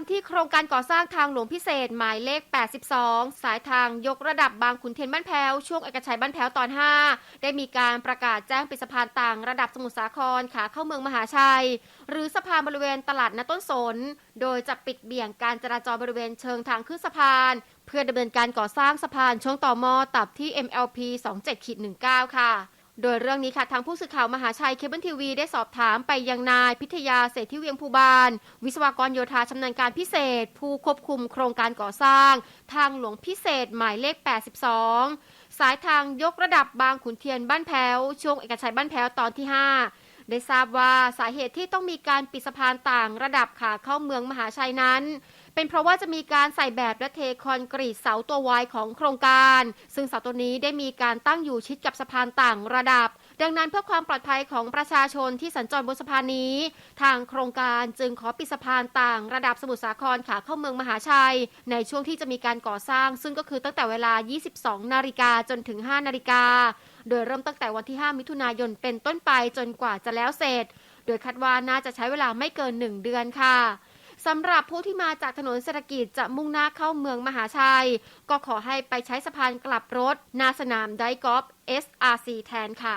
ามที่โครงการก่อสร้างทางหลวงพิเศษหมายเลข 82 สายทางยกระดับบางขุนเทียนบ้านแพ้วช่วงเอกชัยบ้านแพ้วตอน 5 ได้มีการประกาศแจ้งปิดสะพานต่างระดับสมุทรสาครขาเข้าเมืองมหาชัย หรือสะพานบริเวณตลาดนต้นสน โดยจะปิดเบี่ยงการจราจรบริเวณเชิงทางขึ้นสะพาน เพื่อดำเนินการก่อสร้างสะพานช่วงต่อมอตับที่ MLP 27-19 ค่ะ โดยเรื่องนี้ค่ะทางผู้สื่อข่าวมหาชัยเคเบิลทีวีได้สอบถามไปยังนายพิทยาเศรษฐิเวียงภูบาล วิศวกรโยธาชำนาญการพิเศษ ผู้ควบคุมโครงการก่อสร้าง ทางหลวงพิเศษหมายเลข 82 สายทางยกระดับบางขุนเทียนบ้านแพ้วช่วงเอกชัยบ้านแพ้วตอนที่ 5 ได้ทราบว่าสาเหตุที่ต้องมีการปิดสะพานต่างระดับขาเข้าเมืองมหาชัยนั้น เป็นเพราะว่าจะมีการใส่แบบและเทคอนกรีตเสาตัววายของโครงการ ซึ่งเสาตัวนี้ได้มีการตั้งอยู่ชิดกับสะพานต่างระดับ ดังนั้นเพื่อความปลอดภัยของประชาชนที่สัญจรบนสะพานนี้ ทางโครงการจึงขอปิดสะพานต่างระดับสมุทรสาครขาเข้าเมืองมหาชัย ในช่วงที่จะมีการก่อสร้าง ซึ่งก็คือตั้งแต่เวลา 22 นาฬิกาจนถึง 5 นาฬิกา โดยเริ่มตั้งแต่วันที่ 5 มิถุนายนเป็นต้นไปจนกว่าจะแล้วเสร็จ โดยคาดว่าน่าจะใช้เวลาไม่เกิน 1 เดือนค่ะสำหรับผู้ที่มาจากถนนเศรษฐกิจจะมุ่งหน้าเข้าเมืองมหาชัย ก็ขอให้ไปใช้สะพานกลับรถหนาสนามไดกอล์ฟ SRC แทนค่ะ